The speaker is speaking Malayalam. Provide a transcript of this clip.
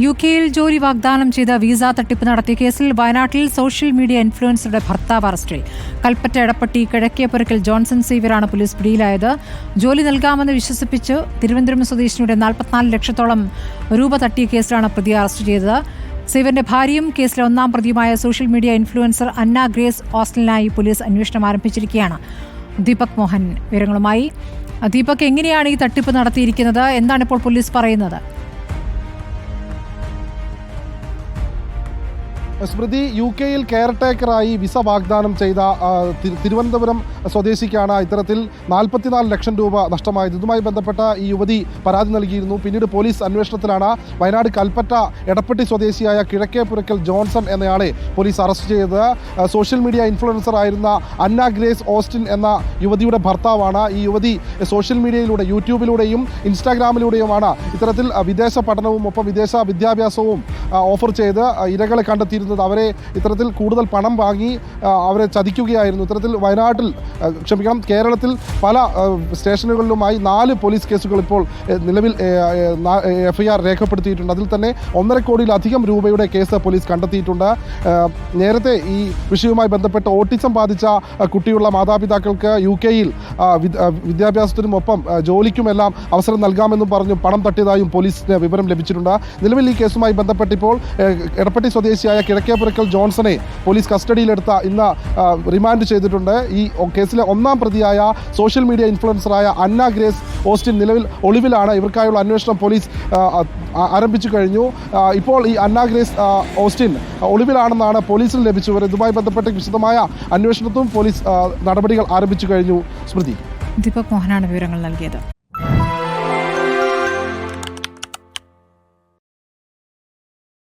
യു കെയിൽ ജോലി വാഗ്ദാനം ചെയ്ത വിസ തട്ടിപ്പ് നടത്തിയ കേസിൽ വയനാട്ടിൽ സോഷ്യൽ മീഡിയ ഇൻഫ്ലുവൻസറുടെ ഭർത്താവ് അറസ്റ്റിൽ കൽപ്പറ്റ എടപ്പട്ടി കിഴക്കേപ്പുറക്കൽ ജോൺസൺ സേവ്യറാണ് പോലീസ് പിടിയിലായത്. ജോലി നൽകാമെന്ന് വിശ്വസിപ്പിച്ച് തിരുവനന്തപുരം സ്വദേശിനിയുടെ നാൽപ്പത്തിനാല് ലക്ഷത്തോളം രൂപ തട്ടിയ കേസിലാണ് പ്രതിയെ അറസ്റ്റ് ചെയ്തത്. സീവന്റെ ഭാര്യയും കേസിലെ ഒന്നാം പ്രതിയുമായ social media influencer Anna Grace ഓസ്റ്റലിനായി police അന്വേഷണം ആരംഭിച്ചിരിക്കുകയാണ്. ദീപക് മോഹൻ വിവരങ്ങളുമായി. ദീപക് എങ്ങനെയാണ് ഈ തട്ടിപ്പ് നടത്തിയിരിക്കുന്നത്? എന്താണ് ഇപ്പോൾ പോലീസ് പറയുന്നത്? സ്മൃതി യു കെയിൽ കെയർടേക്കറായി വിസ വാഗ്ദാനം ചെയ്ത തിരുവനന്തപുരം സ്വദേശിക്കാണ് ഇത്തരത്തിൽ നാൽപ്പത്തിനാല് ലക്ഷം രൂപ നഷ്ടമായത്. ഇതുമായി ബന്ധപ്പെട്ട ഈ യുവതി പരാതി നൽകിയിരുന്നു. പിന്നീട് പോലീസ് അന്വേഷണത്തിലാണ് വയനാട് കൽപ്പറ്റ എടപ്പെട്ടി സ്വദേശിയായ കിഴക്കേപ്പുരക്കൽ ജോൺസൺ എന്നയാളെ പോലീസ് അറസ്റ്റ് ചെയ്തത്. സോഷ്യൽ മീഡിയ ഇൻഫ്ലുവൻസർ ആയിരുന്ന അന്ന ഗ്രേസ് ഓസ്റ്റിൻ എന്ന യുവതിയുടെ ഭർത്താവാണ് ഈ യുവതി. സോഷ്യൽ മീഡിയയിലൂടെ യൂട്യൂബിലൂടെയും ഇൻസ്റ്റാഗ്രാമിലൂടെയുമാണ് ഇത്തരത്തിൽ വിദേശ പഠനവും ഒപ്പം വിദേശ വിദ്യാഭ്യാസവും ഓഫർ ചെയ്ത് ഇരകളെ കണ്ടെത്തിയിരുന്നത്. അവരെ ഇത്തരത്തിൽ കൂടുതൽ പണം വാങ്ങി അവരെ ചതിക്കുകയായിരുന്നു. ഇത്തരത്തിൽ വയനാട്ടിൽ ക്ഷമിക്കണം കേരളത്തിൽ പല സ്റ്റേഷനുകളിലുമായി നാല് പോലീസ് കേസുകൾ ഇപ്പോൾ നിലവിൽ എഫ് ഐ ആർ രേഖപ്പെടുത്തിയിട്ടുണ്ട്. അതിൽ തന്നെ ഒന്നര കോടിയിലധികം രൂപയുടെ കേസ് പോലീസ് കണ്ടെത്തിയിട്ടുണ്ട്. നേരത്തെ ഈ വിഷയവുമായി ബന്ധപ്പെട്ട് ഓട്ടിസം ബാധിച്ച കുട്ടിയുള്ള മാതാപിതാക്കൾക്ക് യു കെയിൽ വിദ്യാഭ്യാസത്തിനും ഒപ്പം ജോലിക്കുമെല്ലാം അവസരം നൽകാമെന്നും പറഞ്ഞു പണം തട്ടിയതായും പോലീസിന് വിവരം ലഭിച്ചിട്ടുണ്ട്. നിലവിൽ ഈ കേസുമായി ബന്ധപ്പെട്ടിപ്പോൾ എടപ്പട്ടി സ്വദേശിയായ കിഴക്കേപ്പുറക്കൽ ജോൺസണെ പോലീസ് കസ്റ്റഡിയിലെടുത്ത ഇന്ന് റിമാൻഡ് ചെയ്തിട്ടുണ്ട്. ഈ കേസിലെ ഒന്നാം പ്രതിയായ സോഷ്യൽ മീഡിയ ഇൻഫ്ലുവൻസറായ അന്ന ഗ്രേസ് ഓസ്റ്റിൻ നിലവിൽ ഒളിവിലാണ്. ഇവർക്കായുള്ള അന്വേഷണം പോലീസ് ആരംഭിച്ചു കഴിഞ്ഞു. ഇപ്പോൾ ഈ അന്ന ഗ്രേസ് ഓസ്റ്റിൻ ഒളിവിലാണെന്നാണ് പോലീസിന് ലഭിച്ചു വിവരം. ഇതുമായി ബന്ധപ്പെട്ട് വിശദമായ അന്വേഷണത്തും പോലീസ് നടപടികൾ ആരംഭിച്ചു കഴിഞ്ഞു. സ്മൃതി. ദീപക് മോഹനാണ് വിവരങ്ങൾ നൽകിയത്.